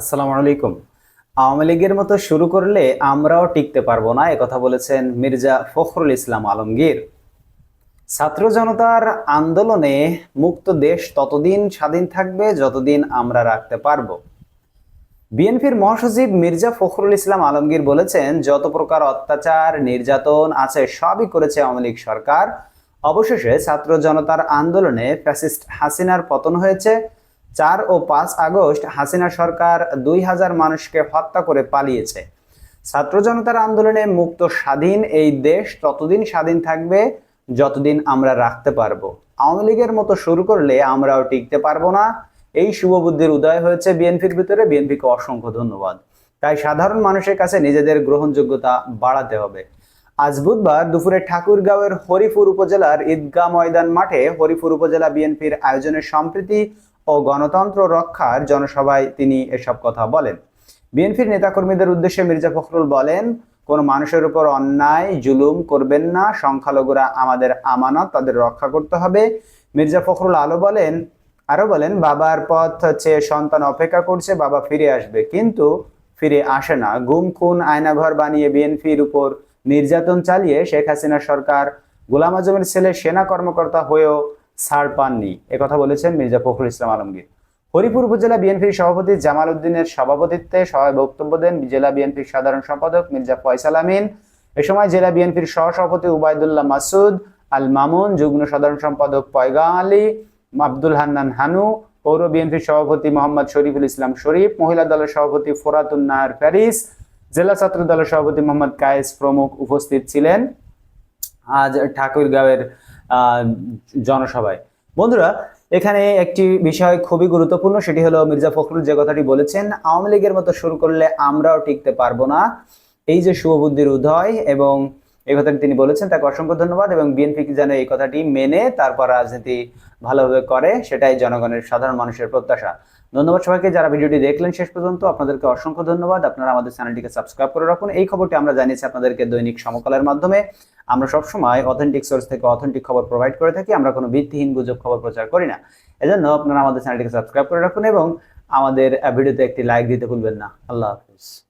আসসালামু আলাইকুম। আওয়ামী লীগের মতো শুরু করলে আমরাও টিকতে পারব না কথা বলেছেন মির্জা ফখরুল ইসলাম আলমগীর। ছাত্র জনতার আন্দোলনে মুক্ত দেশ ততদিন স্বাধীন থাকবে, যতদিন আমরা রাখতে পারব। বিএনপির মহাসচিব মির্জা ফখরুল ইসলাম আলমগীর বলেছেন, যত প্রকার অত্যাচার, নির্যাতন আছে, সবই করেছে আওয়ামী লীগ সরকার। অবশেষে ছাত্র জনতার আন্দোলনে ফ্যাসিস্ট হাসিনার পতন হয়েছে। চার ও পাঁচ আগস্ট হাসিনা সরকার দুই হাজার মানুষকে হত্যা করে পালিয়েছে। ছাত্র জনতার আন্দোলনে মুক্ত স্বাধীন এই দেশ ততদিন স্বাধীন থাকবে, যতদিন আমরা রাখতে পারব। আওয়ামী লীগের মতো শুরু করলে আমরাও টিকতে পারব না। এই শুভবুদ্ধির উদয় হয়েছে বিএনপির ভিতরে। বিএনপিকে অসংখ্য ধন্যবাদ। তাই সাধারণ মানুষের কাছে নিজেদের গ্রহণযোগ্যতা বাড়াতে হবে। আজ বুধবার দুপুরে ঠাকুরগাঁওয়ের হরিপুর উপজেলার ঈদগাহ ময়দান মাঠে হরিপুর উপজেলা বিএনপির আয়োজনে সম্প্রীতি ও গণতন্ত্র রক্ষার জনসভায় তিনি এসব কথা বলেন। বিএনপির নেতাকর্মীদের উদ্দেশ্যে মির্জা ফখরুল বলেন, কোন মানুষের উপর অন্যায়, জুলুম করবেন না, সংখ্যালঘুরা আমাদের আমানত, তাদের রক্ষা করতে হবে। মির্জা ফখরুল আলো বলেন আরও বলেন, বাবার পথ হচ্ছে সন্তান অপেক্ষা করছে, বাবা ফিরে আসবে, কিন্তু ফিরে আসে না। গুম, খুন, আয়নাঘর বানিয়ে বিএনপির উপর নির্যাতন চালিয়ে শেখ হাসিনা সরকার, গোলাম আজমের ছেলে সেনা কর্মকর্তা হয়েও ছাড় পাননি। একথা বলেছেন মির্জা ফখরুল ইসলাম আলমগীর। হরিপুর উপজেলা বিএনপির সভাপতি জামাল উদ্দিনের সভাপতিত্বে সভায় বক্তব্য দেন জেলা বিএনপির সাধারণ সম্পাদক মির্জা ফয়সাল আমিন। এ সময় জেলা বিএনপির সহসভাপতি উবায়দুল্লাহ মাসুদ, আল মামুন, যুগ্ম সাধারণ সম্পাদক পয়গা আলী, আব্দুল হান্নান হানু, পৌর বিএনপির সভাপতি মোহাম্মদ শরীফুল ইসলাম শরীফ, মহিলা দলের সভাপতি ফোরাতুন নাহার প্যারিস জেলা ছাত্র দলের সভাপতি মোহাম্মদ কায়েস প্রমুখ উপস্থিত ছিলেন। আজ ঠাকুরগাঁওয়ের জনসভায়। বন্ধুরা, এখানে একটি বিষয় খুবই গুরুত্বপূর্ণ, সেটি হলো মির্জা ফখরুল যে কথাটি বলেছেন, আওয়ামী লীগের মতো শুরু করলে আমরাও টিকতে পারব না। এই যে শুভবুদ্ধির উদয় এবং এই কথাটি তিনি বলেছেন, তাকে অসংখ্য ধন্যবাদ এবং বিএনপি যেন এই কথাটি মেনে তারপর রাজনীতি ভালোভাবে করে, সেটাই জনগণের সাধারণ মানুষের প্রত্যাশা। ধন্যবাদ সবাইকে, যারা ভিডিওটি দেখলেন শেষ পর্যন্ত, আপনাদেরকে অসংখ্য ধন্যবাদ। আপনারা আমাদের চ্যানেলটিকে সাবস্ক্রাইব করে রাখুন। এই খবরটি আমরা জানিয়েছি আপনাদেরকে দৈনিক সমকালের মাধ্যমে। আমরা সবসময় অথেন্টিক সোর্স থেকে অথেন্টিক খবর প্রোভাইড করে থাকি, আমরা কোনো ভিত্তিহীন গুজব খবর প্রচার করি না। এজন্য আপনারা আমাদের চ্যানেলটিকে সাবস্ক্রাইব করে রাখুন এবং আমাদের ভিডিওতে একটি লাইক দিতে ভুলবেন না। আল্লাহ হাফিজ।